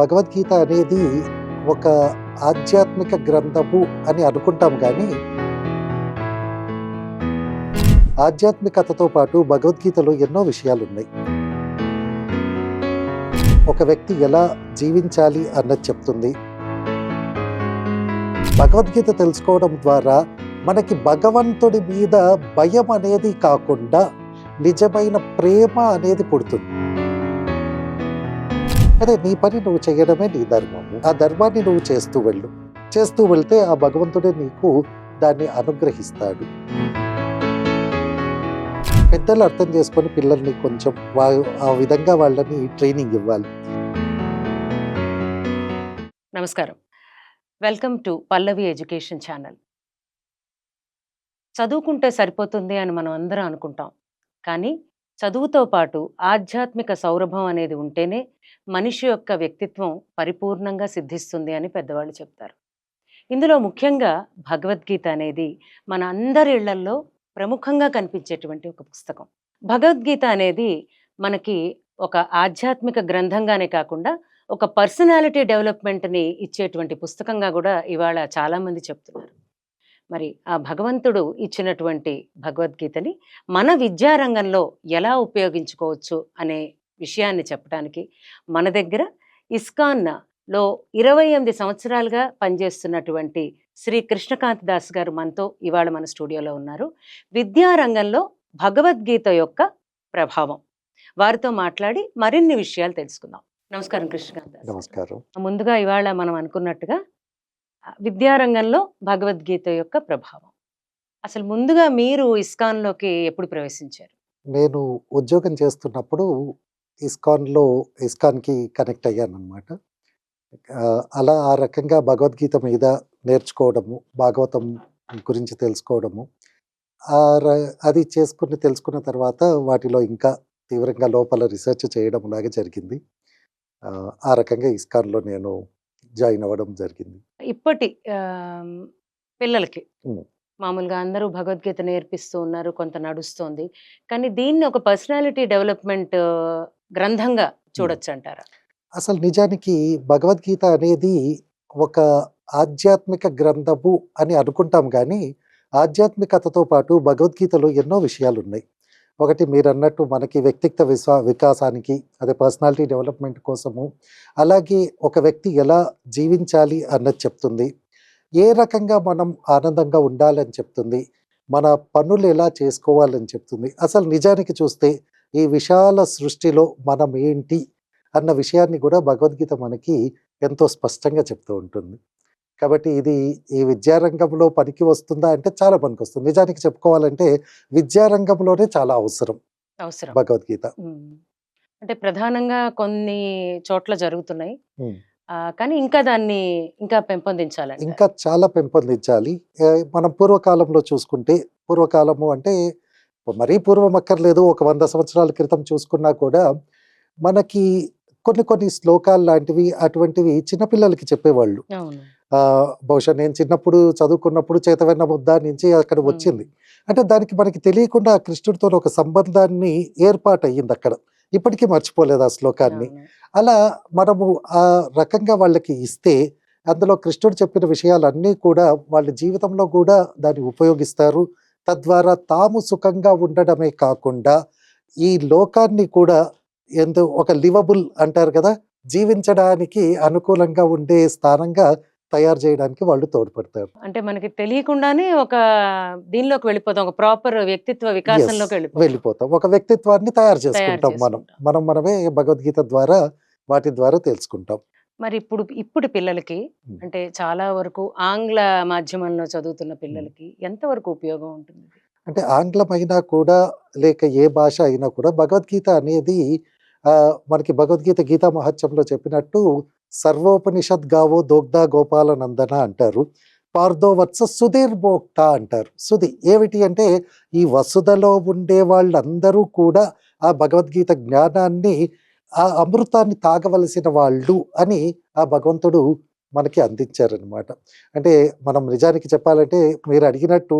భగవద్గీత అనేది ఒక ఆధ్యాత్మిక గ్రంథము అని అనుకుంటాం కానీ ఆధ్యాత్మికతతో పాటు భగవద్గీతలో ఎన్నో విషయాలు ఉన్నాయి ఒక వ్యక్తి ఎలా జీవించాలి అన్నది చెప్తుంది. భగవద్గీత తెలుసుకోవడం ద్వారా మనకి భగవంతుడి మీద భయం అనేది కాకుండా నిజమైన ప్రేమ అనేది పుడుతుంది. అదే నీ పని నువ్వు చేయడమే నీ ధర్మము ఆ ధర్మాన్ని నువ్వు చేస్తూ వెళ్ళు. చేస్తూ వెళ్తే ఆ భగవంతుడే నీకు దాన్ని అనుగ్రహిస్తాడు. పెద్దలు అర్థం చేసుకొని పిల్లల్ని కొంచెం ఆ విధంగా వాళ్ళని ట్రైనింగ్ ఇవ్వాలి. నమస్కారం. Welcome to Pallavi education channel. చదువుకుంటే సరిపోతుంది అని మనం అందరం అనుకుంటాం. కానీ చదువుతో పాటు ఆధ్యాత్మిక సౌరభం అనేది ఉంటేనే మనిషి యొక్క వ్యక్తిత్వం పరిపూర్ణంగా సిద్ధిస్తుంది అని పెద్దవాళ్ళు చెప్తారు. ఇందులో ముఖ్యంగా భగవద్గీత అనేది మన అందరి ఇళ్ళల్లో ప్రముఖంగా కనిపించేటువంటి ఒక పుస్తకం. భగవద్గీత అనేది మనకి ఒక ఆధ్యాత్మిక గ్రంథంగానే కాకుండా ఒక పర్సనాలిటీ డెవలప్మెంట్ని ఇచ్చేటువంటి పుస్తకంగా కూడా ఇవాళ చాలామంది చెప్తున్నారు. మరి ఆ భగవంతుడు ఇచ్చినటువంటి భగవద్గీతని మన విద్యారంగంలో ఎలా ఉపయోగించుకోవచ్చు అనే విషయాన్ని చెప్పడానికి మన దగ్గర ఇస్కాన్లో ఇరవై ఎనిమిది సంవత్సరాలుగా పనిచేస్తున్నటువంటి శ్రీ కృష్ణకాంత్ దాస్ గారు మనతో ఇవాళ మన స్టూడియోలో ఉన్నారు. విద్యారంగంలో భగవద్గీత యొక్క ప్రభావం. వారితో మాట్లాడి మరిన్ని విషయాలు తెలుసుకుందాం. నమస్కారం కృష్ణకాంత్. నమస్కారం. ముందుగా ఇవాళ మనం అనుకున్నట్టుగా విద్యారంగంలో భగవద్గీత యొక్క ప్రభావం. అసలు ముందుగా మీరు ఇస్కాన్లోకి ఎప్పుడు ప్రవేశించారు? నేను ఉద్యోగం చేస్తున్నప్పుడు ఇస్కాన్లో ఇస్కాన్కి కనెక్ట్ అయ్యాను అనమాట అలా ఆ రకంగా భగవద్గీత మీద నేర్చుకోవడము భాగవతం గురించి తెలుసుకోవడము అది చేసుకుని తెలుసుకున్న తర్వాత వాటిలో ఇంకా తీవ్రంగా లోపల రీసెర్చ్ చేయడం లాగా జరిగింది. ఆ రకంగా ఇస్కాన్లో నేను జాయిన్ అవ్వడం జరిగింది. ఇప్పటి పిల్లలకి. మామూలుగా అందరూ భగవద్గీత నేర్పిస్తూ ఉన్నారు కొంత నడుస్తోంది. కానీ దీన్ని ఒక పర్సనాలిటీ డెవలప్మెంట్ గ్రంథంగా చూడొచ్చు అంటారా అసలు నిజానికి భగవద్గీత అనేది ఒక ఆధ్యాత్మిక గ్రంథము అని అనుకుంటాం కానీ ఆధ్యాత్మికతతో పాటు భగవద్గీతలో ఎన్నో విషయాలు ఉన్నాయి ఒకటి మీరు అన్నట్టు మనకి వ్యక్తిత్వ విశ్వా వికాసానికి అదే పర్సనాలిటీ డెవలప్మెంట్ కోసము అలాగే ఒక వ్యక్తి ఎలా జీవించాలి అన్నది చెప్తుంది. ఏ రకంగా మనం ఆనందంగా ఉండాలని చెప్తుంది. మన పనులు ఎలా చేసుకోవాలని చెప్తుంది. అసలు నిజానికి చూస్తే ఈ విశాల సృష్టిలో మనం ఏంటి అన్న విషయాన్ని కూడా భగవద్గీత మనకి ఎంతో స్పష్టంగా చెప్తూ ఉంటుంది. కాబట్టి ఇది ఈ విద్యారంగంలో పనికి వస్తుందా అంటే చాలా పనికి వస్తుంది. నిజానికి చెప్పుకోవాలంటే విద్యారంగంలోనే చాలా అవసరం. అవసరం. భగవద్గీత. అంటే ప్రధానంగా కొన్ని చోట్ల జరుగుతున్నాయి. కానీ ఇంకా దాన్ని ఇంకా పెంపొందించాలండి ఇంకా చాలా పెంపొందించాలి. మనం పూర్వకాలంలో చూసుకుంటే పూర్వకాలము అంటే మరీ పూర్వం అక్కర్లేదు ఒక వంద సంవత్సరాల క్రితం చూసుకున్నా కూడా మనకి కొన్ని కొన్ని శ్లోకాలు లాంటివి అటువంటివి చిన్నపిల్లలకి చెప్పేవాళ్ళు. బహుశా నేను చిన్నప్పుడు చదువుకున్నప్పుడు చేతవెన్న ముద్ద నుంచి అక్కడ వచ్చింది. అంటే దానికి మనకి తెలియకుండా కృష్ణుడితో ఒక సంబంధాన్ని ఏర్పాటు అయ్యింది అక్కడ ఇప్పటికీ మర్చిపోలేదు ఆ శ్లోకాన్ని. అలా మనము ఆ రకంగా వాళ్ళకి ఇస్తే అందులో కృష్ణుడు చెప్పిన విషయాలన్నీ కూడా వాళ్ళ జీవితంలో కూడా దాన్ని ఉపయోగిస్తారు. తద్వారా తాము సుఖంగా ఉండడమే కాకుండా ఈ లోకాన్ని కూడా ఎంతో ఒక లివబుల్ అంటారు కదా జీవించడానికి అనుకూలంగా ఉండే స్థానంగా తయారు చేయడానికి వాళ్ళు తోడ్పడతారు. అంటే మనకి తెలియకుండానే ఒక దీనిలోకి వెళ్ళిపోతాం. ఒక ప్రాపర్ వ్యక్తిత్వ వికాసంలోకి వెళ్ళిపోతాం. వెళ్ళిపోతాం. ఒక వ్యక్తిత్వాన్ని తయారు చేసుకుంటాం మనం. మనం మనమే భగవద్గీత ద్వారా వాటి ద్వారా తెలుసుకుంటాం. మరి ఇప్పుడు ఇప్పుడు పిల్లలకి. అంటే చాలా వరకు ఆంగ్ల మాధ్యమంలో చదువుతున్న పిల్లలకి ఎంతవరకు ఉపయోగం ఉంటుంది? అంటే ఆంగ్లం అయినా కూడా లేక ఏ భాష అయినా కూడా భగవద్గీత అనేది మనకి భగవద్గీత గీతా మహత్యంలో చెప్పినట్టు సర్వోపనిషద్ గావో దోగ్ధా గోపాల నందన అంటారు. పార్దో వత్స సుధీర్ భోక్త అంటారు. సుధి ఏమిటి అంటే ఈ వసుధలో ఉండే వాళ్ళందరూ కూడా ఆ భగవద్గీత జ్ఞానాన్ని ఆ అమృతాన్ని తాగవలసిన వాళ్ళు అని ఆ భగవంతుడు మనకి అందించారనమాట అంటే మనం నిజానికి చెప్పాలంటే మీరు అడిగినట్టు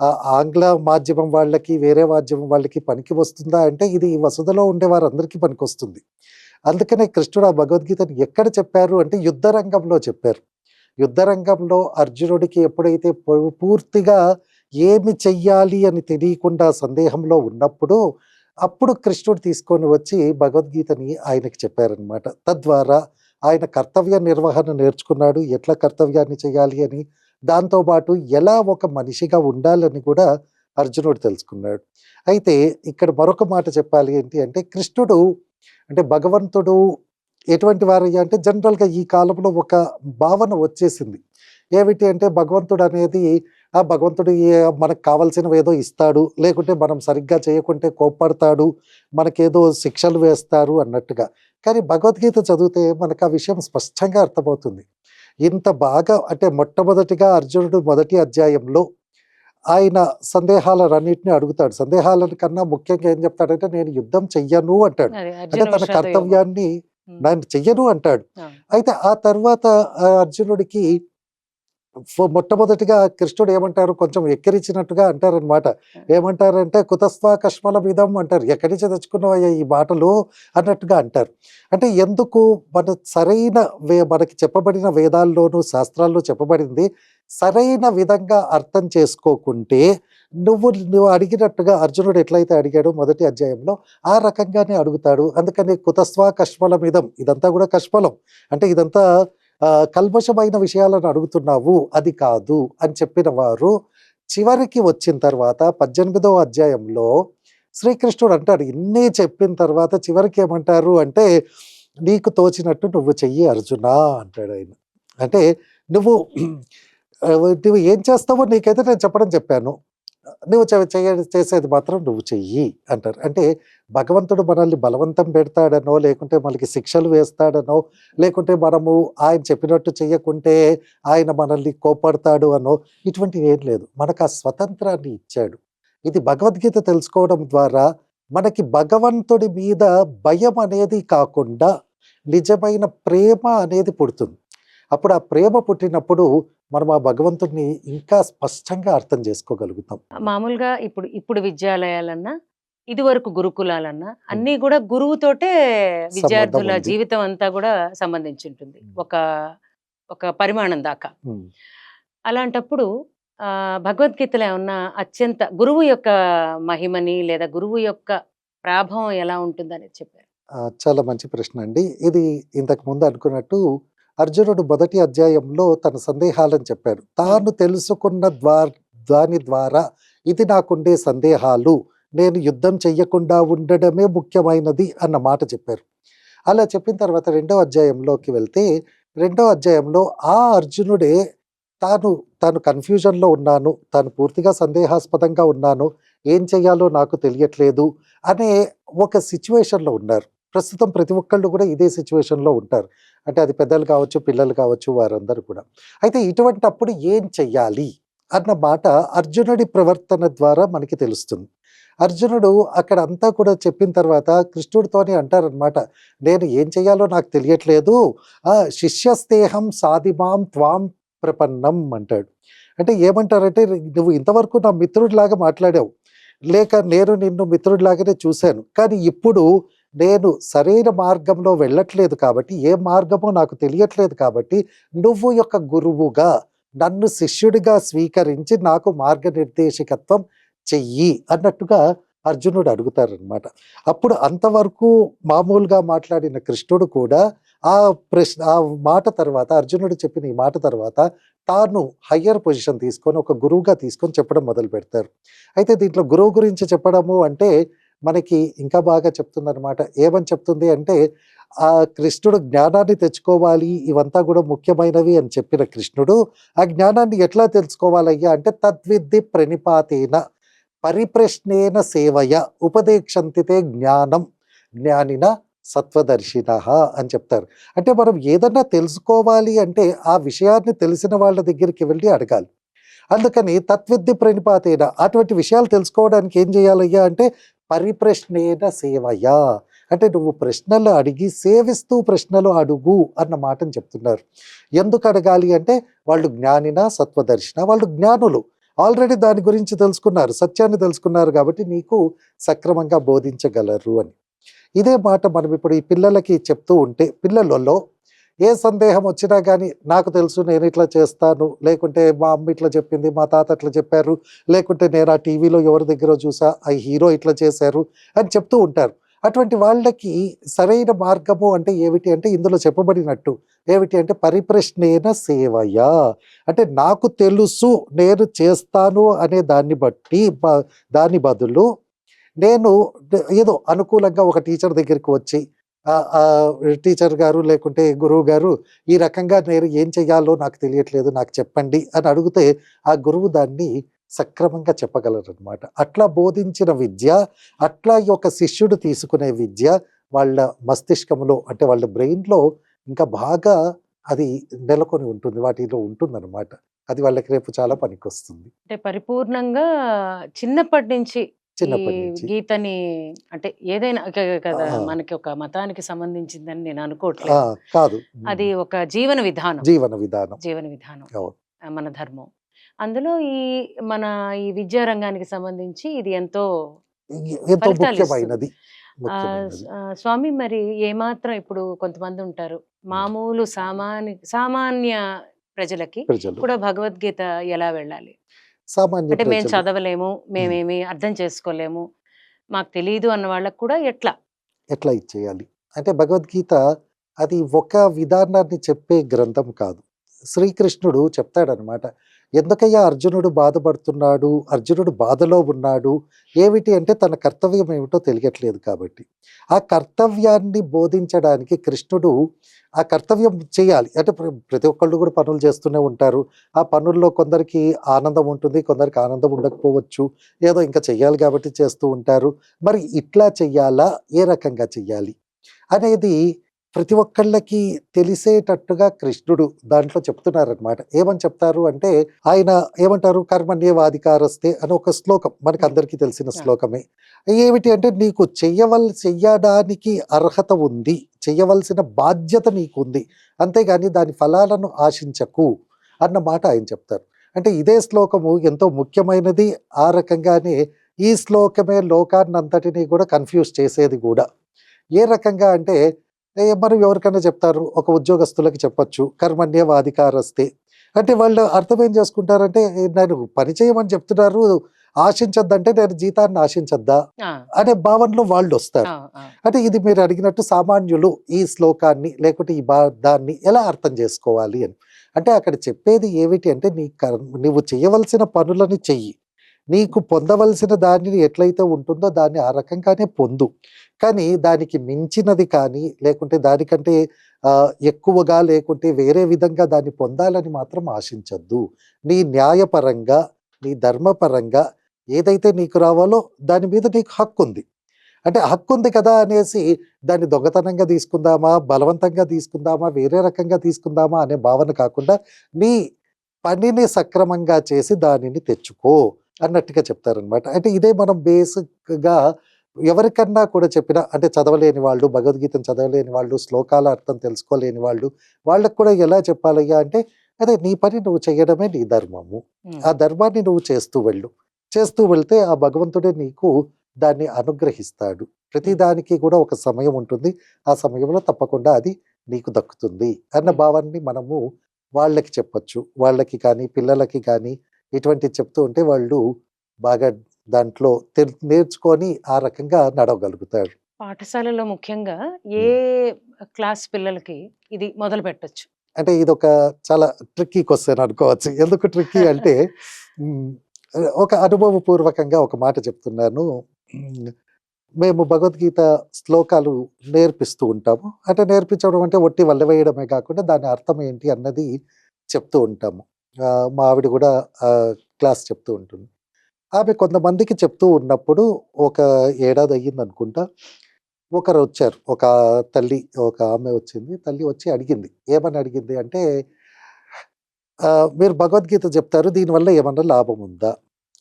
ఆ ఆంగ్ల మాధ్యమం వాళ్ళకి వేరే మాధ్యమం వాళ్ళకి పనికి వస్తుందా అంటే ఇది ఈ వసతిలో ఉండే వారందరికీ పనికి వస్తుంది అందుకనే కృష్ణుడు ఆ భగవద్గీతను ఎక్కడ చెప్పారు అంటే యుద్ధ రంగంలో చెప్పారు. యుద్ధ రంగంలో అర్జునుడికి ఎప్పుడైతే పూ- పూర్తిగా ఏమి చెయ్యాలి అని తెలియకుండా సందేహంలో ఉన్నప్పుడు అప్పుడు కృష్ణుడు తీసుకొని వచ్చి భగవద్గీతని ఆయనకి చెప్పారనమాట తద్వారా ఆయన కర్తవ్య నిర్వహణ నేర్చుకున్నాడు ఎట్లా కర్తవ్యాన్ని చేయాలి అని దాంతోపాటు ఎలా ఒక మనిషిగా ఉండాలని కూడా అర్జునుడు తెలుసుకున్నాడు. అయితే ఇక్కడ మరొక మాట చెప్పాలి ఏంటి అంటే కృష్ణుడు అంటే భగవంతుడు ఎటువంటి వారు అంటే జనరల్గా ఈ కాలంలో ఒక భావన వచ్చేసింది. ఏమిటి అంటే భగవంతుడు అనేది ఆ భగవంతుడు మనకు కావాల్సినవి ఏదో ఇస్తాడు లేకుంటే మనం సరిగ్గా చేయకుంటే కోప్పడతాడు మనకేదో శిక్షలు వేస్తారు అన్నట్టుగా. కానీ భగవద్గీత చదివితే మనకు ఆ విషయం స్పష్టంగా అర్థమవుతుంది. ఇంత బాగా అంటే మొట్టమొదటిగా అర్జునుడు మొదటి అధ్యాయంలో ఆయన సందేహాలన్నింటినీ అడుగుతాడు సందేహాల కన్నా ముఖ్యంగా ఏం చెప్తాడంటే నేను యుద్ధం చెయ్యను అంటాడు అంటే తన. కర్తవ్యాన్ని. నేను చెయ్యను అంటాడు. అయితే ఆ తర్వాత అర్జునుడికి మొట్టమొదటిగా కృష్ణుడు ఏమంటారు? కొంచెం ఎక్కిరించినట్టుగా అంటారనమాట ఏమంటారంటే కుతస్వా కష్మల విధం అంటారు. ఎక్కడి నుంచి తెచ్చుకున్నావయ్యా ఈ మాటలు? అన్నట్టుగా అంటారు. అంటే ఎందుకు మన సరైన వే మనకి చెప్పబడిన వేదాల్లోనూ శాస్త్రాల్లో చెప్పబడింది సరైన విధంగా అర్థం చేసుకోకుంటే నువ్వు నువ్వు అడిగినట్టుగా అర్జునుడు ఎట్లయితే అడిగాడో మొదటి అధ్యాయంలో ఆ రకంగానే అడుగుతాడు. అందుకని కుతస్వా కష్మలం ఇదం ఇదంతా కూడా కష్మలం. అంటే ఇదంతా కల్మషమైన విషయాలను అడుగుతున్నావు అది కాదు అని చెప్పిన వారు చివరికి వచ్చిన తర్వాత పద్దెనిమిదవ అధ్యాయంలో శ్రీకృష్ణుడు అంటాడు ఇన్ని చెప్పిన తర్వాత చివరికి ఏమంటారు అంటే నీకు తోచినట్టు నువ్వు చెయ్యి అర్జున అంటాడు ఆయన. అంటే నువ్వు నువ్వు ఏం చేస్తావో నీకైతే నేను చెప్పడం చెప్పాను. నువ్వు చేయ చేసేది మాత్రం నువ్వు చెయ్యి అంటారు. అంటే భగవంతుడు మనల్ని బలవంతం పెడతాడనో లేకుంటే మనకి శిక్షలు వేస్తాడనో లేకుంటే మనము ఆయన చెప్పినట్టు చెయ్యకుంటే ఆయన మనల్ని కోపడతాడు అనో ఇటువంటివి ఏం లేదు. మనకు ఆ స్వతంత్రాన్ని ఇచ్చాడు. ఇది భగవద్గీత తెలుసుకోవడం ద్వారా మనకి భగవంతుడి మీద భయం అనేది కాకుండా నిజమైన ప్రేమ అనేది పుడుతుంది. అప్పుడు ఆ ప్రేమ పుట్టినప్పుడు మనం ఆ భగవంతుడిని ఇంకా స్పష్టంగా అర్థం చేసుకోగలుగుతాం మామూలుగా ఇప్పుడు ఇప్పుడు విద్యాలయాలన్నా ఇది వరకు గురుకులాలన్నా అన్నీ కూడా గురువుతోటే విద్యార్థుల ఉంది. జీవితం అంతా కూడా సంబంధించి ఉంటుంది. ఒక ఒక పరిమాణం దాకా ఉమ్. అలాంటప్పుడు ఆ, భగవద్గీతలో ఏమన్నా అత్యంత గురువు యొక్క మహిమని లేదా గురువు యొక్క ప్రాభవం ఎలా ఉంటుందని చెప్పారు ఆ, చాలా మంచి ప్రశ్న అండి ఇది ఇంతకు ముందు అనుకున్నట్టు అర్జునుడు మొదటి అధ్యాయంలో తన సందేహాలను చెప్పాడు. తాను తెలుసుకున్న ద్వా- దాని ద్వారా ఇది నాకుండే సందేహాలు. నేను యుద్ధం చెయ్యకుండా ఉండడమే ముఖ్యమైనది అన్న మాట చెప్పారు. అలా చెప్పిన తర్వాత రెండో అధ్యాయంలోకి వెళ్తే రెండో అధ్యాయంలో ఆ అర్జునుడే తాను తాను కన్ఫ్యూజన్లో ఉన్నాను తాను పూర్తిగా సందేహాస్పదంగా ఉన్నాను ఏం చేయాలో నాకు తెలియట్లేదు అనే ఒక సిచ్యువేషన్లో ఉన్నారు. ప్రస్తుతం ప్రతి ఒక్కళ్ళు కూడా ఇదే సిచ్యువేషన్లో ఉంటారు. అంటే అది పెద్దలు కావచ్చు పిల్లలు కావచ్చు వారందరూ కూడా. అయితే ఇటువంటి అప్పుడు ఏం చెయ్యాలి? అన్న మాట అర్జునుడి ప్రవర్తన ద్వారా మనకి తెలుస్తుంది. అర్జునుడు అక్కడ అంతా కూడా చెప్పిన తర్వాత కృష్ణుడితోనే అంటారనమాట నేను ఏం చెయ్యాలో నాకు తెలియట్లేదు. ఆ సాధిమాం త్వాం ప్రపన్నం అంటాడు. అంటే ఏమంటారంటే నువ్వు ఇంతవరకు నా మిత్రుడిలాగా మాట్లాడావు. లేక నేను నిన్ను మిత్రుడిలాగానే చూశాను. కానీ ఇప్పుడు నేను సరైన మార్గంలో వెళ్ళట్లేదు కాబట్టి ఏ మార్గమో నాకు తెలియట్లేదు కాబట్టి నువ్వు యొక్క గురువుగా నన్ను శిష్యుడిగా స్వీకరించి నాకు మార్గనిర్దేశకత్వం చెయ్యి అన్నట్టుగా అర్జునుడు అడుగుతారనమాట అప్పుడు అంతవరకు మామూలుగా మాట్లాడిన కృష్ణుడు కూడా ఆ ప్రశ్న ఆ మాట తర్వాత అర్జునుడు చెప్పిన ఈ మాట తర్వాత తాను హయ్యర్ పొజిషన్ తీసుకొని ఒక గురువుగా తీసుకొని చెప్పడం మొదలు పెడతారు అయితే దీంట్లో గురువు గురించి చెప్పడము అంటే మనకి ఇంకా బాగా చెప్తుందనమాట ఏమని చెప్తుంది అంటే ఆ కృష్ణుడు జ్ఞానాన్ని తెచ్చుకోవాలి ఇవంతా కూడా ముఖ్యమైనవి అని చెప్పిన కృష్ణుడు ఆ జ్ఞానాన్ని ఎట్లా తెలుసుకోవాలయ్యా అంటే తద్విద్ది ప్రణిపాతేన పరిప్రశ్నేన సేవయ ఉపదేక్షంతితే జ్ఞానం జ్ఞానిన సత్వదర్శిన అని చెప్తారు. అంటే మనం ఏదన్నా తెలుసుకోవాలి అంటే ఆ విషయాన్ని తెలిసిన వాళ్ళ దగ్గరికి వెళ్ళి అడగాలి. అందుకని తత్విద్ది ప్రణిపాతైన అటువంటి విషయాలు తెలుసుకోవడానికి ఏం చేయాలయ్యా అంటే పరిప్రశ్నేన సేవయా. అంటే నువ్వు ప్రశ్నలు అడిగి సేవిస్తూ ప్రశ్నలు అడుగు అన్న మాటని చెప్తున్నారు. ఎందుకు అడగాలి అంటే వాళ్ళు జ్ఞానిన సత్వదర్శన వాళ్ళు జ్ఞానులు. ఆల్రెడీ దాని గురించి తెలుసుకున్నారు సత్యాన్ని తెలుసుకున్నారు కాబట్టి నీకు సక్రమంగా బోధించగలరు అని. ఇదే మాట మనం ఇప్పుడు ఈ పిల్లలకి చెప్తూ ఉంటే పిల్లలలో ఏ సందేహం వచ్చినా కానీ నాకు తెలుసు నేను ఇట్లా చేస్తాను లేకుంటే మా అమ్మ ఇట్లా చెప్పింది మా తాత ఇట్లా చెప్పారు లేకుంటే నేను ఆ టీవీలో ఎవరి దగ్గర చూసా ఆ హీరో ఇట్లా చేశారు అని చెప్తూ ఉంటారు. అటువంటి వాళ్ళకి సరైన మార్గము అంటే ఏమిటి అంటే ఇందులో చెప్పబడినట్టు ఏమిటి అంటే పరిప్రశ్నేన సేవయ్యా అంటే నాకు తెలుసు నేను చేస్తాను అనే దాన్ని బట్టి దాని బదులు నేను ఏదో అనుకూలంగా ఒక టీచర్ దగ్గరికి వచ్చి టీచర్ గారు లేకుంటే గురువు గారు ఈ రకంగా నేను ఏం చెయ్యాలో నాకు తెలియట్లేదు నాకు చెప్పండి అని అడిగితే ఆ గురువు దాన్ని సక్రమంగా చెప్పగలరు అనమాట అట్లా బోధించిన విద్య అట్లా ఈ యొక్క శిష్యుడు తీసుకునే విద్య వాళ్ళ మస్తిష్కంలో అంటే వాళ్ళ బ్రెయిన్లో ఇంకా బాగా అది నెలకొని ఉంటుంది వాటిలో ఉంటుందన్నమాట. అది వాళ్ళకి రేపు చాలా పనికొస్తుంది. అంటే పరిపూర్ణంగా చిన్నప్పటి నుంచి చిన్నప్పటి నుంచి. గీతని అంటే ఏదైనా కదా. మనకి ఒక మతానికి సంబంధించిందని నేను అనుకోవట్లేదు. కాదు. అది ఒక జీవన విధానం. జీవన విధానం. జీవన విధానం. మన ధర్మం. అందులో ఈ మన ఈ విద్యా రంగానికి సంబంధించి ఇది ఎంతో ఎంతో ఫలితాలు ముఖ్యమైనది. స్వామి మరి ఏమాత్రం ఇప్పుడు కొంతమంది ఉంటారు. మామూలు సామాన్య సామాన్య ప్రజలకి ప్రజలు. కూడా భగవద్గీత ఎలా వెళ్ళాలి? సామాన్య అంటే మేము చదవలేము మేమేమి అర్థం చేసుకోలేము. మాకు తెలియదు అన్న వాళ్ళకు కూడా ఎట్లా? ఎట్లా ఇచ్చేయాలి? అంటే భగవద్గీత అది ఒక విధానాన్ని చెప్పే గ్రంథం కాదు. శ్రీకృష్ణుడు చెప్తాడనమాట ఎందుకయ్యా అర్జునుడు బాధపడుతున్నాడు? అర్జునుడు బాధలో ఉన్నాడు. ఏమిటి అంటే తన కర్తవ్యం ఏమిటో తెలియట్లేదు కాబట్టి. ఆ కర్తవ్యాన్ని బోధించడానికి కృష్ణుడు ఆ కర్తవ్యం చేయాలి. అంటే ప్ర- ప్రతి ఒక్కళ్ళు కూడా పనులు చేస్తూనే ఉంటారు. ఆ పనుల్లో కొందరికి ఆనందం ఉంటుంది కొందరికి ఆనందం ఉండకపోవచ్చు. ఏదో ఇంకా చెయ్యాలి కాబట్టి చేస్తూ ఉంటారు. మరి ఇట్లా చెయ్యాలా? ఏ రకంగా చెయ్యాలి? అనేది ప్రతి ఒక్కళ్ళకి తెలిసేటట్టుగా కృష్ణుడు దాంట్లో చెప్తున్నారనమాట ఏమని చెప్తారు అంటే ఆయన ఏమంటారు? కర్మణ్యవాధికారస్తే అని ఒక శ్లోకం మనకి అందరికీ తెలిసిన శ్లోకమే. ఏమిటి అంటే నీకు చెయ్యవల్ చెయ్యడానికి అర్హత ఉంది. చెయ్యవలసిన బాధ్యత నీకు ఉంది అంతేగాని దాని ఫలాలను ఆశించకు అన్న మాట ఆయన చెప్తారు. అంటే ఇదే శ్లోకము ఎంతో ముఖ్యమైనది. ఆ రకంగానే ఈ శ్లోకమే లోకాన్నంతటినీ కూడా కన్ఫ్యూజ్ చేసేది కూడా. ఏ రకంగా అంటే మనం ఎవరికైనా చెప్తారు ఒక ఉద్యోగస్తులకి చెప్పొచ్చు కర్మణ్యవాధికారస్తే. అంటే వాళ్ళు అర్థం ఏం చేసుకుంటారంటే "ఏ, నేను పని చేయమని చెప్తున్నారు ఆశించొద్దంటే నేను జీతాన్ని ఆశించొద్దా? అనే భావనలో వాళ్ళు వస్తారు. అంటే ఇది మీరు అడిగినట్టు సామాన్యులు ఈ శ్లోకాన్ని లేకుంటే ఈ దాన్ని ఎలా అర్థం చేసుకోవాలి అని. అంటే అక్కడ చెప్పేది ఏమిటి అంటే నీ నువ్వు చేయవలసిన పనులని చెయ్యి. నీకు పొందవలసిన దానిని ఎట్లయితే ఉంటుందో దాన్ని ఆ రకంగానే పొందు. కానీ దానికి మించినది కానీ లేకుంటే దానికంటే ఎక్కువగా లేకుంటే వేరే విధంగా దాన్ని పొందాలని మాత్రం ఆశించద్దు. నీ న్యాయపరంగా నీ ధర్మపరంగా ఏదైతే నీకు రావాలో దాని మీద నీకు హక్కు ఉంది అంటే హక్కు ఉంది కదా అనేసి దాన్ని దొంగతనంగా తీసుకుందామా బలవంతంగా తీసుకుందామా వేరే రకంగా తీసుకుందామా అనే భావన కాకుండా నీ పనిని సక్రమంగా చేసి దానిని తెచ్చుకో. అన్నట్టుగా చెప్తారనమాట అంటే ఇదే మనం బేసిక్గా ఎవరికన్నా కూడా చెప్పిన అంటే చదవలేని వాళ్ళు భగవద్గీతను చదవలేని వాళ్ళు శ్లోకాల అర్థం తెలుసుకోలేని వాళ్ళు వాళ్ళకు కూడా ఎలా చెప్పాలయ్యా అంటే అదే నీ పని నువ్వు చేయడమే నీ ధర్మము. ఆ ధర్మాన్ని నువ్వు చేస్తూ వెళ్ళు. చేస్తూ వెళ్తే ఆ భగవంతుడే నీకు దాన్ని అనుగ్రహిస్తాడు. ప్రతి దానికి కూడా ఒక సమయం ఉంటుంది. ఆ సమయంలో తప్పకుండా అది నీకు దక్కుతుంది అన్న. భావాన్ని మనము వాళ్ళకి చెప్పొచ్చు. వాళ్ళకి కానీ పిల్లలకి కానీ ఇటువంటి చెప్తూ ఉంటే వాళ్ళు బాగా దాంట్లో నేర్చుకొని ఆ రకంగా నడవగలుగుతారు. పాఠశాలలో ముఖ్యంగా ఏ క్లాస్ పిల్లలకి ఇది మొదలు పెట్టొచ్చు? అంటే ఇది ఒక చాలా ట్రిక్కీ క్వశ్చన్ అనుకోవచ్చు. ఎందుకు ట్రిక్కీ అంటే ఒక అనుభవపూర్వకంగా ఒక మాట చెప్తున్నాను. మేము భగవద్గీత శ్లోకాలు నేర్పిస్తూ ఉంటాము. అంటే నేర్పించడం అంటే ఒట్టి వల్లవేయడమే కాకుండా దాని అర్థం ఏంటి అన్నది చెప్తూ ఉంటాము. మా ఆవిడ కూడా క్లాస్ చెప్తూ ఉంటుంది. ఆమె కొంతమందికి చెప్తూ ఉన్నప్పుడు ఒక ఏడాది అయ్యింది అనుకుంటా ఒకరు వచ్చారు. ఒక తల్లి ఒక ఆమె వచ్చింది. తల్లి వచ్చి అడిగింది ఏమని అడిగింది? అంటే మీరు భగవద్గీత చెప్తారు దీనివల్ల ఏమన్నా లాభం ఉందా?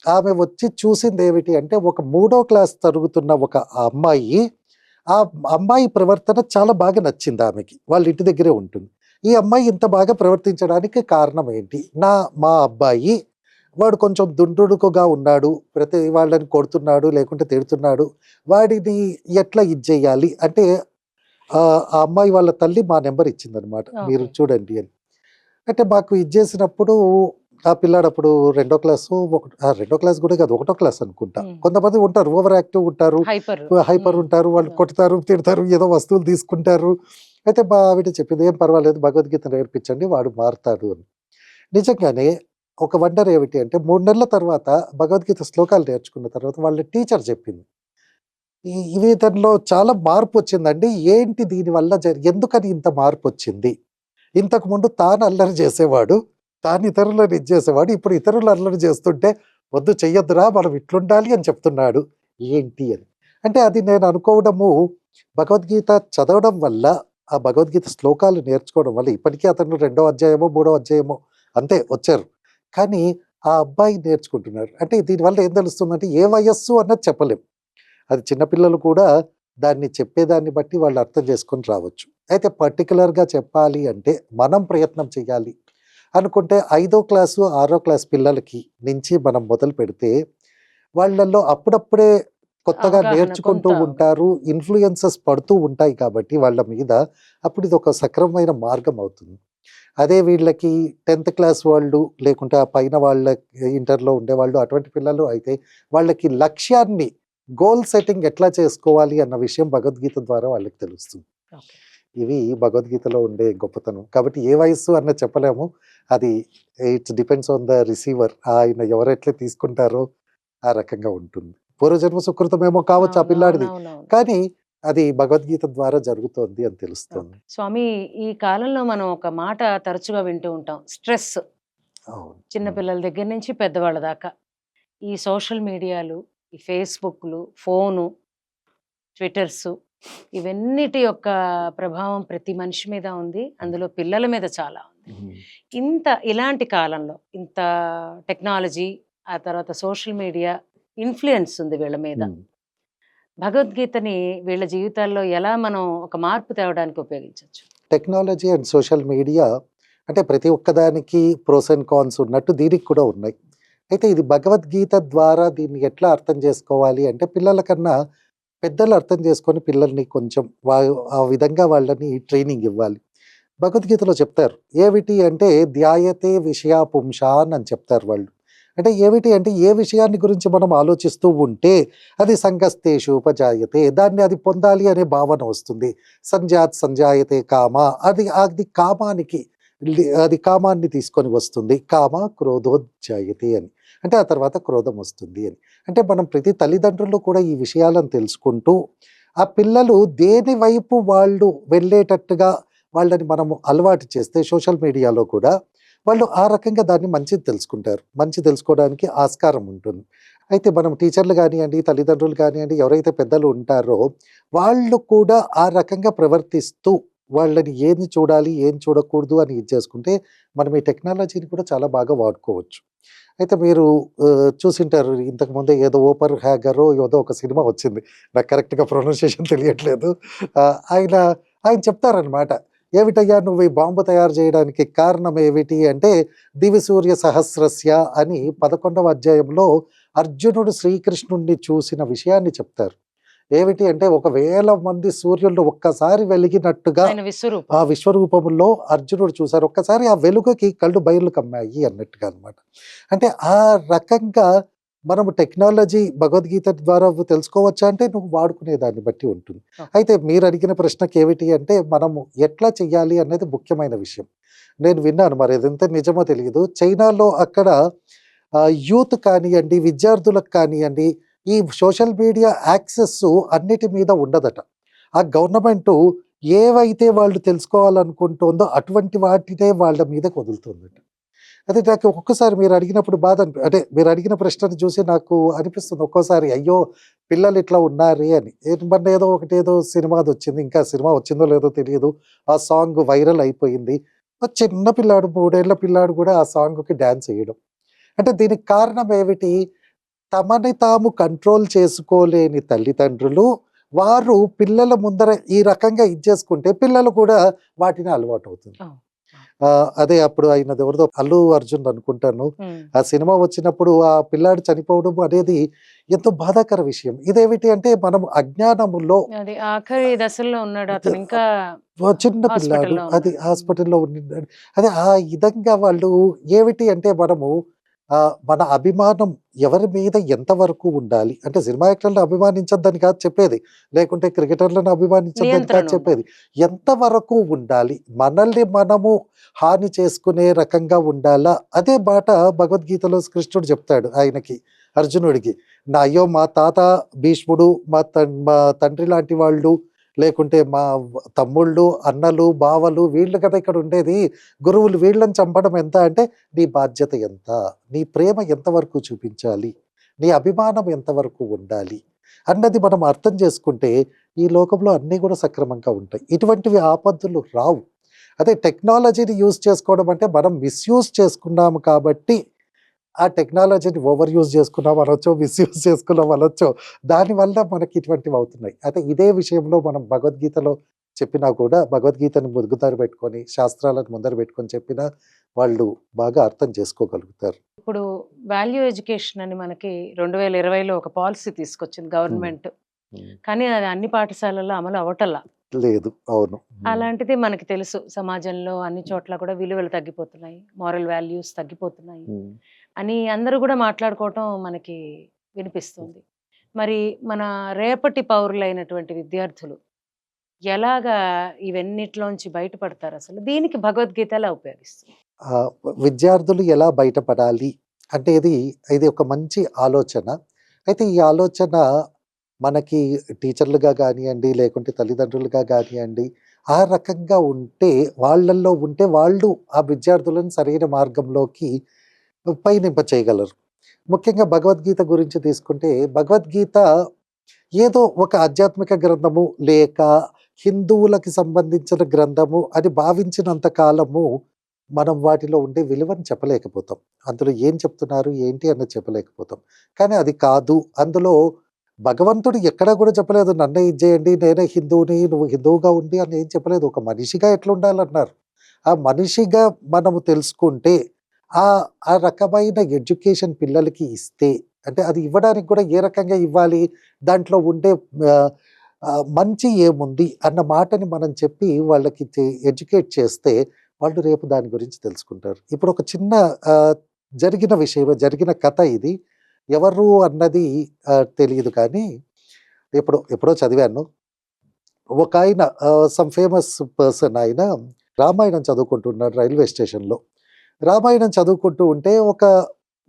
ఆమె వచ్చి చూసింది ఏమిటి అంటే ఒక మూడో క్లాస్ తరుగుతున్న ఒక అమ్మాయి ఆ అమ్మాయి ప్రవర్తన చాలా బాగా నచ్చింది ఆమెకి. వాళ్ళ ఇంటి దగ్గరే ఉంటుంది. ఈ అమ్మాయి ఇంత బాగా ప్రవర్తించడానికి కారణం ఏంటి? నా మా అబ్బాయి వాడు కొంచెం దుండుడుకుగా ఉన్నాడు ప్రతి వాళ్ళని కొడుతున్నాడు లేకుంటే తిడుతున్నాడు. వాడిని ఎట్లా ఇది చేయాలి? అంటే ఆ అమ్మాయి వాళ్ళ తల్లి మా నెంబర్ ఇచ్చిందనమాట మీరు. చూడండి అని. అంటే మాకు ఇది చేసినప్పుడు ఆ పిల్లాడు అప్పుడు రెండో క్లాసు రెండో క్లాస్ కూడా కాదు ఒకటో క్లాస్ అనుకుంటా. కొంతమంది ఉంటారు ఓవర్ యాక్టివ్ ఉంటారు హైపర్. హైపర్ ఉంటారు వాళ్ళు కొడతారు తిడతారు ఏదో వస్తువులు తీసుకుంటారు. అయితే మా ఆవిడ చెప్పింది ఏం పర్వాలేదు భగవద్గీత నేర్పించండి వాడు మారుతాడు అని. నిజంగానే ఒక వండర్ ఏమిటి అంటే మూడు నెలల తర్వాత భగవద్గీత శ్లోకాలు నేర్చుకున్న తర్వాత వాళ్ళ టీచర్ చెప్పింది. ఇవి దానిలో చాలా మార్పు వచ్చిందండి. ఏంటి దీనివల్ల జరి ఎందుకని ఇంత మార్పు వచ్చింది? ఇంతకుముందు తాను అల్లరి చేసేవాడు తాను ఇతరులను ఇది చేసేవాడు ఇప్పుడు ఇతరులు అల్లరి చేస్తుంటే వద్దు చెయ్యొద్దురా మనం ఇట్లుండాలి అని చెప్తున్నాడు. ఏంటి అని. అంటే అది నేను అనుకోవడము భగవద్గీత చదవడం వల్ల ఆ భగవద్గీత శ్లోకాలు నేర్చుకోవడం వల్ల ఇప్పటికీ అతను రెండో అధ్యాయమో మూడో అధ్యాయమో అంతే వచ్చారు. కానీ ఆ అబ్బాయి నేర్చుకుంటున్నారు. అంటే దీనివల్ల ఏం తెలుస్తుందంటే ఏ వయస్సు అన్నది చెప్పలేం. అది చిన్నపిల్లలు కూడా దాన్ని చెప్పేదాన్ని బట్టి వాళ్ళు అర్థం చేసుకొని రావచ్చు. అయితే పర్టికులర్గా చెప్పాలి అంటే మనం ప్రయత్నం చేయాలి అనుకుంటే ఐదో క్లాసు ఆరో క్లాస్ పిల్లలకి నుంచి మనం మొదలు పెడితే వాళ్ళల్లో అప్పుడప్పుడే కొత్తగా నేర్చుకుంటూ. ఉంటారు ఇన్ఫ్లుయెన్సెస్ పడుతూ ఉంటాయి కాబట్టి వాళ్ళ మీద అప్పుడు ఇది ఒక సక్రమమైన మార్గం అవుతుంది. అదే వీళ్ళకి టెన్త్ క్లాస్ వాళ్ళు లేకుంటే ఆ పైన వాళ్ళ ఇంటర్లో ఉండేవాళ్ళు అటువంటి పిల్లలు అయితే వాళ్ళకి లక్ష్యాన్ని గోల్ సెట్టింగ్ ఎట్లా చేసుకోవాలి అన్న విషయం భగవద్గీత ద్వారా వాళ్ళకి తెలుస్తుంది. ఇవి భగవద్గీతలో ఉండే గొప్పతనం. కాబట్టి ఏ వయస్సు అన్న చెప్పలేము. అది it's depends on the receiver. ఆయన ఎవరెట్లా తీసుకుంటారో ఆ రకంగా ఉంటుంది. పూర్వజన్మ సుకృతమేమో కావచ్చు ఆ పిల్లాడిది. కానీ అది భగవద్గీత ద్వారా జరుగుతోంది అని తెలుస్తుంది. స్వామి ఈ కాలంలో మనం ఒక మాట తరచుగా వింటూ ఉంటాం. స్ట్రెస్. అవును. చిన్న పిల్లల దగ్గర నుంచి పెద్దవాళ్ళ దాకా. ఈ సోషల్ మీడియాలు ఈ ఫేస్బుక్లు ఫోను ట్విట్టర్స్ ఇవన్నిటి యొక్క ప్రభావం ప్రతి మనిషి మీద ఉంది. అందులో పిల్లల మీద చాలా ఉంది. ఇంత ఇలాంటి కాలంలో ఇంత టెక్నాలజీ ఆ తర్వాత సోషల్ మీడియా ఇన్ఫ్లుయెన్స్ ఉంది వీళ్ళ మీద. భగవద్గీతని వీళ్ళ జీవితాల్లో ఎలా మనం ఒక మార్పు తేవడానికి ఉపయోగించవచ్చు టెక్నాలజీ అండ్ సోషల్ మీడియా అంటే ప్రతి ఒక్కదానికి ప్రోస్ అండ్ కాన్స్ ఉన్నట్టు దీనికి కూడా ఉన్నాయి. అయితే ఇది భగవద్గీత ద్వారా దీన్ని ఎట్లా అర్థం చేసుకోవాలి అంటే పిల్లల కన్నా పెద్దలు అర్థం చేసుకొని పిల్లల్ని కొంచెం వా ఆ విధంగా వాళ్ళని ట్రైనింగ్ ఇవ్వాలి. భగవద్గీతలో చెప్తారు ఏమిటి అంటే ధ్యాయతే విషయ పుంషాన్ అని చెప్తారు వాళ్ళు. అంటే ఏమిటి అంటే ఏ విషయాన్ని గురించి మనం ఆలోచిస్తూ ఉంటే అది సంగస్తేషు ఉపజాయతే దాన్ని అది పొందాలి అనే భావన వస్తుంది. సంజాత్ సంజాయతే కామ అది అది కామానికి అది కామాన్ని తీసుకొని వస్తుంది. కామ క్రోధోజ్జాయతే అని. అంటే ఆ తర్వాత క్రోధం వస్తుంది అని. అంటే మనం ప్రతి తల్లిదండ్రులు కూడా ఈ విషయాలను తెలుసుకుంటూ ఆ పిల్లలు దేని వైపు వాళ్ళు వెళ్ళేటట్టుగా వాళ్ళని మనము అలవాటు చేస్తే సోషల్ మీడియాలో కూడా వాళ్ళు ఆ రకంగా దాన్ని మంచిది తెలుసుకుంటారు. మంచి తెలుసుకోవడానికి ఆస్కారం ఉంటుంది. అయితే మనం టీచర్లు కానివ్వండి తల్లిదండ్రులు కానివ్వండి ఎవరైతే పెద్దలు ఉంటారో వాళ్ళు కూడా ఆ రకంగా ప్రవర్తిస్తూ వాళ్ళని ఏది చూడాలి ఏం చూడకూడదు అని ఇది చేసుకుంటే మనం ఈ టెక్నాలజీని కూడా చాలా బాగా వాడుకోవచ్చు. అయితే మీరు చూసింటారు ఇంతకుముందే ఏదో ఓపర్ హ్యాగరో ఏదో ఒక సినిమా వచ్చింది. నాకు కరెక్ట్గా ప్రొనౌన్సియేషన్ తెలియట్లేదు. ఆయన ఆయన చెప్తారనమాట ఏమిటయ్యా నువ్వు ఈ బాంబు తయారు చేయడానికి కారణం ఏమిటి అంటే దివి సూర్య సహస్రస్య అని పదకొండవ అధ్యాయంలో అర్జునుడు శ్రీకృష్ణుణ్ణి చూసిన విషయాన్ని చెప్తారు. ఏమిటి అంటే ఒక వేల మంది సూర్యులు ఒక్కసారి వెలిగినట్టుగా ఆ విశ్వరూపంలో అర్జునుడు చూశారు ఒక్కసారి ఆ వెలుగుకి కళ్ళు బయలు కమ్మాయి అన్నట్టుగా అన్నమాట. అంటే ఆ రకంగా మనము టెక్నాలజీ భగవద్గీత ద్వారా తెలుసుకోవచ్చా అంటే నువ్వు వాడుకునే దాన్ని బట్టి ఉంటుంది. అయితే మీరు అడిగిన ప్రశ్నకి ఏమిటి అంటే మనము ఎట్లా చెయ్యాలి అనేది ముఖ్యమైన విషయం. నేను విన్నాను మరి అదంతా నిజమో తెలియదు. చైనాలో అక్కడ యూత్ కానివ్వండి విద్యార్థులకు కానివ్వండి ఈ సోషల్ మీడియా యాక్సెస్ అన్నిటి మీద ఉండదట. ఆ గవర్నమెంట్ ఏవైతే వాళ్ళు తెలుసుకోవాలనుకుంటుందో అటువంటి వాటినే వాళ్ళ మీద వదులుతుందట అదే నాకు ఒక్కొక్కసారి మీరు అడిగినప్పుడు బాధ అనిపి అంటే మీరు అడిగిన ప్రశ్నను చూసి నాకు అనిపిస్తుంది ఒక్కోసారి అయ్యో పిల్లలు ఇట్లా ఉన్నారే అని. ఏ- మొన్న ఏదో ఒకటి ఏదో సినిమాది వచ్చింది ఇంకా సినిమా వచ్చిందో లేదో తెలియదు. ఆ సాంగ్ వైరల్ అయిపోయింది. ఆ చిన్న పిల్లాడు మూడేళ్ళ పిల్లాడు కూడా ఆ సాంగ్కి డ్యాన్స్ వేయడం. అంటే దీనికి కారణం ఏమిటి? తమని తాము కంట్రోల్ చేసుకోలేని తల్లిదండ్రులు వారు పిల్లల ముందర ఈ రకంగా ఇచ్చేసుకుంటే పిల్లలు కూడా వాటిని అలవాటు అవుతుంది. అదే అప్పుడు ఆయనది ఎవరిదో అల్లు అర్జున్ అనుకుంటాను. ఆ సినిమా వచ్చినప్పుడు ఆ పిల్లాడు చనిపోవడం అనేది ఎంతో బాధాకర విషయం. ఇదేమిటి అంటే మనం అజ్ఞానములో అది ఆఖరి దశల్లో ఉన్నాడు అతను. ఇంకా చిన్న పిల్లాడు అది. హాస్పిటల్లో ఉన్నాడు అదే ఆ విధంగా వాళ్ళు ఏమిటి అంటే మనము మన అభిమానం ఎవరి మీద ఎంతవరకు ఉండాలి? అంటే సినిమా యాక్టర్లను అభిమానించొద్దని కాదు చెప్పేది. లేకుంటే క్రికెటర్లను అభిమానించొద్దని కాదు చెప్పేది. ఎంతవరకు ఉండాలి? మనల్ని మనము హాని చేసుకునే రకంగా ఉండాలా? అదే మాట భగవద్గీతలో కృష్ణుడు చెప్తాడు ఆయనకి అర్జునుడికి. నా అయ్యో మా తాత భీష్ముడు మా మా తండ్రి లాంటి వాళ్ళు లేకుంటే మా తమ్ముళ్ళు అన్నలు బావలు వీళ్ళు కదా ఇక్కడ ఉండేది. గురువులు వీళ్ళని చంపడం ఎంత అంటే నీ బాధ్యత ఎంత? నీ ప్రేమ ఎంతవరకు చూపించాలి? నీ అభిమానం ఎంతవరకు ఉండాలి? అన్నది మనం అర్థం చేసుకుంటే ఈ లోకంలో అన్నీ కూడా సక్రమంగా ఉంటాయి. ఇటువంటివి ఆపత్తులు రావు. అదే టెక్నాలజీని యూజ్ చేసుకోవడం అంటే మనం మిస్యూజ్ చేసుకున్నాము కాబట్టి ఆ టెక్నాలజీని ఓవర్ యూజ్ చేసుకున్నాం అనొచ్చో మిస్యూజ్ చేసుకున్నాం అనొచ్చో దానివల్ల మనకి ఇటువంటివి అవుతున్నాయి. అయితే ఇదే విషయంలో మనం భగవద్గీతలో చెప్పినా కూడా భగవద్గీతని మురుగుదారి పెట్టుకొని శాస్త్రాలను ముందర పెట్టుకొని చెప్పినా వాళ్ళు బాగా అర్థం చేసుకోగలుగుతారు. ఇప్పుడు వాల్యూ ఎడ్యుకేషన్ అని మనకి రెండు వేల ఇరవైలో ఒక పాలసీ తీసుకొచ్చింది గవర్నమెంట్. కానీ అది అన్ని పాఠశాలల్లో అమలు అవటల్లా లేదు. అవును. అలాంటిది మనకి తెలుసు. సమాజంలో అన్ని చోట్ల కూడా విలువలు తగ్గిపోతున్నాయి. Moral values తగ్గిపోతున్నాయి. అని అందరూ కూడా మాట్లాడుకోవటం మనకి వినిపిస్తుంది. మరి మన రేపటి పౌరులైనటువంటి విద్యార్థులు ఎలాగా ఇవన్నిట్లోంచి బయటపడతారు అసలు? దీనికి భగవద్గీత ఎలా ఉపయోగిస్తుంది విద్యార్థులు ఎలా బయటపడాలి? అంటే ఇది ఇది ఒక మంచి ఆలోచన. అయితే ఈ ఆలోచన మనకి టీచర్లుగా కానివ్వండి లేకుంటే తల్లిదండ్రులుగా కానివ్వండి ఆ రకంగా ఉంటే వాళ్ళల్లో ఉంటే వాళ్ళు ఆ విద్యార్థులను సరైన మార్గంలోకి పయనింప చేయగలరు. ముఖ్యంగా భగవద్గీత గురించి తీసుకుంటే భగవద్గీత ఏదో ఒక ఆధ్యాత్మిక గ్రంథము లేక హిందువులకి సంబంధించిన గ్రంథము అని భావించినంత కాలము మనం వాటిలో ఉండే విలువని చెప్పలేకపోతాం. అందులో ఏం చెప్తున్నారు ఏంటి అని చెప్పలేకపోతాం. కానీ అది కాదు. అందులో భగవంతుడు ఎక్కడా కూడా చెప్పలేదు నన్నే ఇది చేయండి నేనే హిందువుని నువ్వు హిందువుగా ఉండి అని ఏం చెప్పలేదు. ఒక మనిషిగా ఎట్లా ఉండాలన్నారు ఆ మనిషిగా మనము తెలుసుకుంటే ఆ ఆ రకమైన ఎడ్యుకేషన్ పిల్లలకి ఇస్తే అంటే అది ఇవ్వడానికి కూడా ఏ రకంగా ఇవ్వాలి? దాంట్లో ఉండే మంచి ఏముంది అన్న మాటని మనం చెప్పి వాళ్ళకి ఎడ్యుకేట్ చేస్తే వాళ్ళు రేపు దాని గురించి తెలుసుకుంటారు. ఇప్పుడు ఒక చిన్న జరిగిన విషయం జరిగిన కథ ఇది. ఎవరు అన్నది తెలియదు కానీ ఎప్పుడో ఎప్పుడో చదివాను. ఒక ఆయన సమ్ ఫేమస్ పర్సన్ ఆయన రామాయణం చదువుకుంటున్నాడు రైల్వే స్టేషన్లో. రామాయణం చదువుకుంటూ ఉంటే ఒక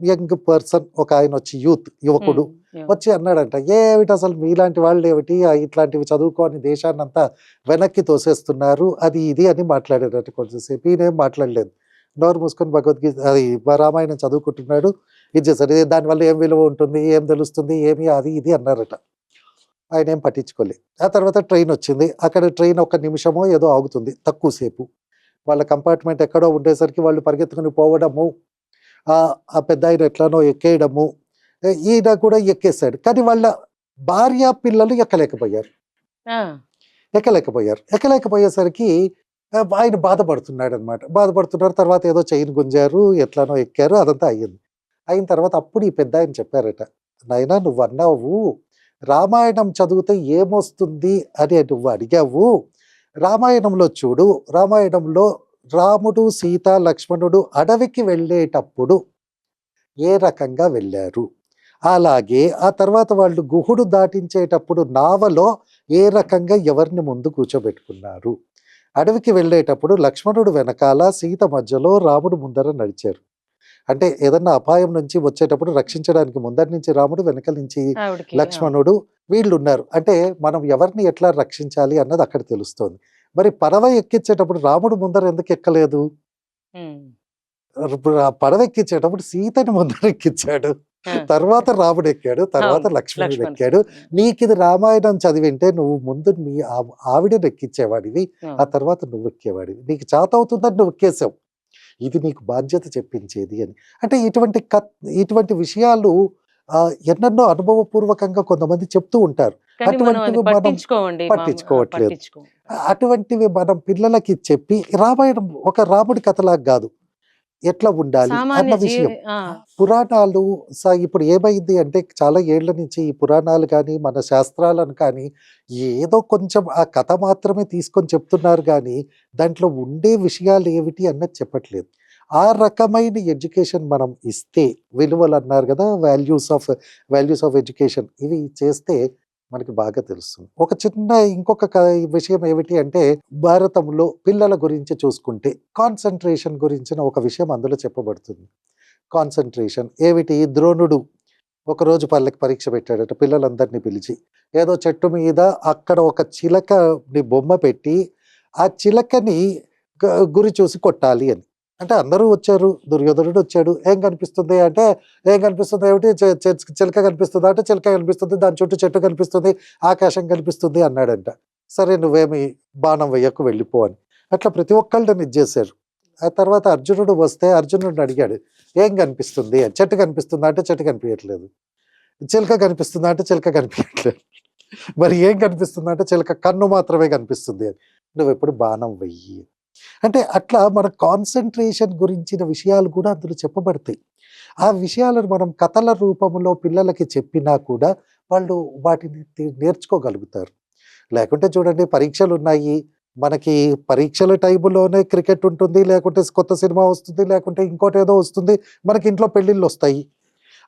యంగ్ పర్సన్ ఒక ఆయన వచ్చి యూత్ యువకుడు వచ్చి అన్నాడంట ఏమిటి అసలు మీలాంటి వాళ్ళు ఏమిటి? ఇట్లాంటివి చదువుకొని దేశాన్ని అంతా వెనక్కి తోసేస్తున్నారు అది ఇది అని మాట్లాడారట కొంచెంసేపు ఈయనేం మాట్లాడలేదు. నోరు మూసుకొని భగవద్గీత అది రామాయణం చదువుకుంటున్నాడు ఇది చేశారు "ఇది దానివల్ల ఏం విలువ ఉంటుంది ఏం తెలుస్తుంది ఏమి అది ఇది అన్నారట. ఆయన ఏం పట్టించుకోలేదు. ఆ తర్వాత ట్రైన్ వచ్చింది. అక్కడ ట్రైన్ ఒక నిమిషమో ఏదో ఆగుతుంది తక్కువసేపు. వాళ్ళ కంపార్ట్మెంట్ ఎక్కడో ఉండేసరికి వాళ్ళు పరిగెత్తుకుని పోవడము ఆ ఆ పెద్ద ఆయన ఎట్లానో ఎక్కేయడము ఈయన కూడా ఎక్కేశాడు. కానీ వాళ్ళ భార్య పిల్లలు ఎక్కలేకపోయారు. ఎక్కలేకపోయారు. ఎక్కలేకపోయేసరికి ఆయన బాధపడుతున్నాడు అనమాట బాధపడుతున్నారు తర్వాత ఏదో చైన్ గుంజారు ఎట్లానో ఎక్కారు అదంతా అయ్యింది. అయిన తర్వాత అప్పుడు ఈ పెద్ద ఆయన చెప్పారట నాయనా నువ్వు అన్నావు రామాయణం చదివితే ఏమొస్తుంది? అని నువ్వు అడిగావు రామాయణంలో చూడు రామాయణంలో రాముడు సీత లక్ష్మణుడు అడవికి వెళ్ళేటప్పుడు ఏ రకంగా వెళ్ళారు? అలాగే ఆ తర్వాత వాళ్ళు గుహుడు దాటించేటప్పుడు నావలో ఏ రకంగా ఎవరిని ముందు కూర్చోబెట్టుకున్నారు? అడవికి వెళ్ళేటప్పుడు లక్ష్మణుడు వెనకాల సీత మధ్యలో రాముడు ముందర నడిచారు. అంటే ఏదన్నా అపాయం నుంచి వచ్చేటప్పుడు రక్షించడానికి ముందర నుంచి రాముడు వెనక నుంచి లక్ష్మణుడు వీళ్ళు ఉన్నారు అంటే మనం ఎవరిని ఎట్లా రక్షించాలి అన్నది అక్కడ తెలుస్తోంది. మరి పడవ ఎక్కించేటప్పుడు రాముడు ముందర ఎందుకు ఎక్కలేదు? పడవ ఎక్కించేటప్పుడు సీతని ముందర ఎక్కించాడు. తర్వాత రాముడు ఎక్కాడు తర్వాత లక్ష్మణుడు లక్ష్మణ్ ఎక్కాడు. నీకు ఇది రామాయణం చదివింటే నువ్వు ముందు ఆ- ఆవిడని ఎక్కించేవాడివి ఆ, తర్వాత నువ్వు ఎక్కేవాడివి. నీకు చేత అవుతుందని నువ్వు ఎక్కేసావు. ఇది నీకు బాధ్యత చెప్పించేది అని. అంటే ఇటువంటి కత్ ఇటువంటి విషయాలు ఎన్నెన్నో అనుభవపూర్వకంగా కొంతమంది చెప్తూ ఉంటారు. అటువంటివి మనం పట్టించుకోవట్లేదు. పట్టించుకోం. అటువంటివి మనం పిల్లలకి చెప్పి రామాయణం ఒక రాముడి కథలాగా కాదు. ఎట్లా ఉండాలి అన్న విషయం. పురాణాలు ఇప్పుడు ఏమైంది అంటే చాలా ఏళ్ళ నుంచి ఈ పురాణాలు కానీ మన శాస్త్రాలను కానీ ఏదో కొంచెం ఆ కథ మాత్రమే తీసుకొని చెప్తున్నారు కానీ దాంట్లో ఉండే విషయాలు ఏమిటి అన్నది చెప్పట్లేదు. ఆ రకమైన ఎడ్యుకేషన్ మనం ఇస్తే విలువలు అన్నారు కదా values of values of education ఇవి చేస్తే మనకి బాగా తెలుస్తుంది. ఒక చిన్న ఇంకొక విషయం ఏమిటి అంటే భారతంలో పిల్లల గురించి చూసుకుంటే కాన్సన్ట్రేషన్ గురించిన ఒక విషయం అందులో చెప్పబడుతుంది. కాన్సన్ట్రేషన్ ఏమిటి? ద్రోణుడు ఒకరోజు పల్లెకి పరీక్ష పెట్టాడట పిల్లలందరినీ పిలిచి. ఏదో చెట్టు మీద అక్కడ ఒక చిలకని బొమ్మ పెట్టి ఆ చిలకని గురి చూసి కొట్టాలి అని. అంటే అందరూ వచ్చారు దుర్యోధనుడు వచ్చాడు. ఏం కనిపిస్తుంది అంటే ఏం కనిపిస్తుంది ఏమిటి? చిలక కనిపిస్తుంది అంటే చిలక కనిపిస్తుంది. దాని చుట్టూ చెట్టు కనిపిస్తుంది. ఆకాశం కనిపిస్తుంది అన్నాడంట. సరే నువ్వేమి బాణం వెయ్యకు వెళ్ళిపో అని. అట్లా ప్రతి ఒక్కళ్ళని ఇచ్చేశారు ఆ తర్వాత అర్జునుడు వస్తే అర్జునుడిని అడిగాడు ఏం కనిపిస్తుంది? చెట్టు కనిపిస్తుంది అంటే చెట్టు కనిపించట్లేదు చిలక కనిపిస్తుంది అంటే చిలక కనిపించట్లేదు మరి ఏం కనిపిస్తుంది అంటే చిలక కన్ను మాత్రమే కనిపిస్తుంది అని. నువ్వు ఎప్పుడు బాణం వెయ్యి. అంటే అట్లా మన కాన్సన్ట్రేషన్ గురించిన విషయాలు కూడా అందులో చెప్పబడతాయి. ఆ విషయాలను మనం కథల రూపంలో పిల్లలకి చెప్పినా కూడా వాళ్ళు వాటిని నేర్చుకోగలుగుతారు. లేకుంటే చూడండి పరీక్షలు ఉన్నాయి. మనకి పరీక్షల టైంలోనే క్రికెట్ ఉంటుంది లేకుంటే కొత్త సినిమా వస్తుంది లేకుంటే ఇంకోటి ఏదో వస్తుంది మనకి ఇంట్లో పెళ్ళిళ్ళు వస్తాయి.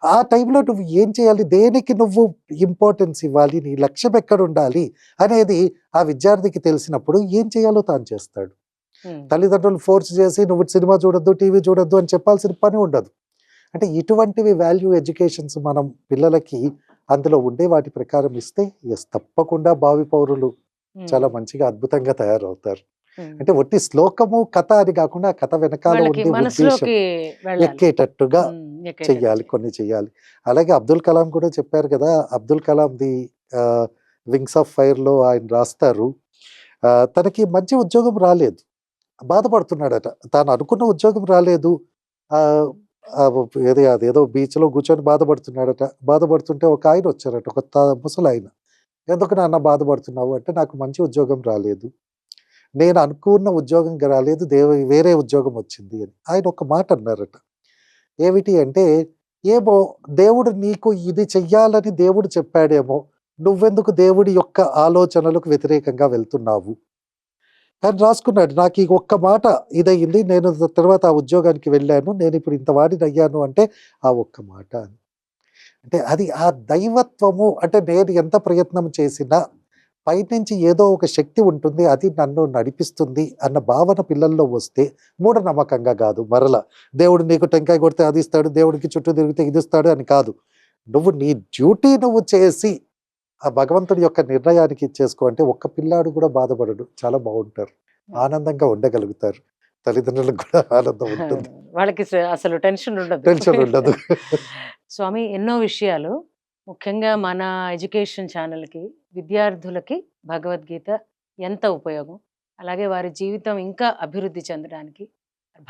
ఆ టైంలో నువ్వు ఏం చేయాలి? దేనికి నువ్వు ఇంపార్టెన్స్ ఇవ్వాలి? నీ లక్ష్యం ఎక్కడ ఉండాలి? అనేది ఆ విద్యార్థికి తెలిసినప్పుడు ఏం చేయాలో తాను చేస్తాడు. తల్లిదండ్రులు ఫోర్స్ చేసి నువ్వు సినిమా చూడొద్దు టీవీ చూడొద్దు అని చెప్పాల్సిన పని ఉండదు. అంటే ఇటువంటివి వాల్యూ ఎడ్యుకేషన్స్ మనం పిల్లలకి అందులో ఉండే వాటి ప్రకారం ఇస్తే ఎస్ తప్పకుండా భావి పౌరులు చాలా మంచిగా అద్భుతంగా తయారవుతారు. అంటే ఒట్టి శ్లోకము కథ అని కాకుండా కథ వెనకాల ఉండే ఉద్దేశం ఎక్కేటట్టుగా చెయ్యాలి కొన్ని చెయ్యాలి. అలాగే అబ్దుల్ కలాం కూడా చెప్పారు కదా Abdul Kalam the wings of ఫైర్లో ఆయన రాస్తారు. తనకి మంచి ఉద్యోగం రాలేదు. బాధపడుతున్నాడట. తాను అనుకున్న ఉద్యోగం రాలేదు. ఏదో ఏది అదేదో బీచ్లో కూర్చొని బాధపడుతున్నాడట. బాధపడుతుంటే ఒక ఆయన వచ్చారట ఒక ముసలి ఆయన. ఎందుకు నాన్న బాధపడుతున్నావు? అంటే నాకు మంచి ఉద్యోగం రాలేదు. నేను అనుకున్న ఉద్యోగం రాలేదు. దేవ వేరే ఉద్యోగం వచ్చింది అని ఆయన ఒక మాట అన్నారట. ఏమిటి అంటే ఏమో దేవుడు నీకు ఇది చెయ్యాలని దేవుడు చెప్పాడేమో. నువ్వెందుకు దేవుడి యొక్క ఆలోచనలకు వ్యతిరేకంగా వెళ్తున్నావు? అని రాసుకున్నాడు. నాకు ఈ ఒక్క మాట ఇదయ్యింది నేను తర్వాత ఆ ఉద్యోగానికి వెళ్ళాను. నేను ఇప్పుడు ఇంత వాడిని అయ్యాను అంటే ఆ ఒక్క మాట అని. అంటే అది ఆ దైవత్వము అంటే నేను ఎంత ప్రయత్నం చేసినా పైనుంచి ఏదో ఒక శక్తి ఉంటుంది. అది నన్ను నడిపిస్తుంది అన్న భావన పిల్లల్లో వస్తే మూఢనమ్మకంగా కాదు. మరల దేవుడు నీకు టెంకాయ కొడితే అది ఇస్తాడు. దేవుడికి చుట్టూ తిరిగితే ఇది ఇస్తాడు అని కాదు. నువ్వు నీ డ్యూటీ నువ్వు చేసి ఆ భగవంతుడి యొక్క నిర్ణయానికి ఇచ్చేసుకో అంటే ఒక్క పిల్లాడు కూడా బాధపడడు. చాలా బాగుంటారు. ఆనందంగా ఉండగలుగుతారు. తల్లిదండ్రులకు కూడా ఆనందం ఉంటుంది. వాళ్ళకి అసలు టెన్షన్ ఉండదు. టెన్షన్ ఉండదు. స్వామి ఎన్నో విషయాలు. ముఖ్యంగా మన ఎడ్యుకేషన్ ఛానల్కి విద్యార్థులకి భగవద్గీత ఎంత ఉపయోగం? అలాగే వారి జీవితం ఇంకా అభివృద్ధి చెందడానికి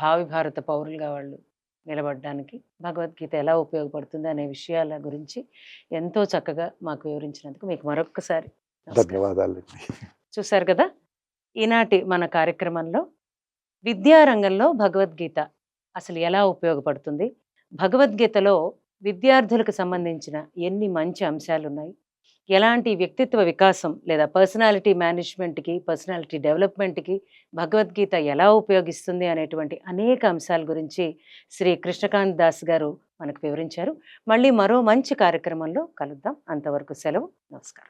భావి భారత పౌరులుగా వాళ్ళు నిలబడడానికి భగవద్గీత ఎలా ఉపయోగపడుతుంది అనే విషయాల గురించి ఎంతో చక్కగా మాకు వివరించినందుకు మీకు మరొక్కసారి నమస్కారం. ధన్యవాదాలండి. చూశారు కదా? ఈనాటి మన కార్యక్రమంలో విద్యారంగంలో భగవద్గీత అసలు ఎలా ఉపయోగపడుతుంది? భగవద్గీతలో విద్యార్థులకు సంబంధించిన ఎన్ని మంచి అంశాలు ఉన్నాయి ఎలాంటి వ్యక్తిత్వ వికాసం లేదా పర్సనాలిటీ మేనేజ్మెంట్కి పర్సనాలిటీ డెవలప్మెంట్కి భగవద్గీత ఎలా ఉపయోగిస్తుంది అనేటువంటి అనేక అంశాల గురించి శ్రీ కృష్ణకాంత్ దాస్ గారు మనకు వివరించారు. మళ్ళీ మరో మంచి కార్యక్రమంలో కలుద్దాం. అంతవరకు సెలవు. నమస్కారం.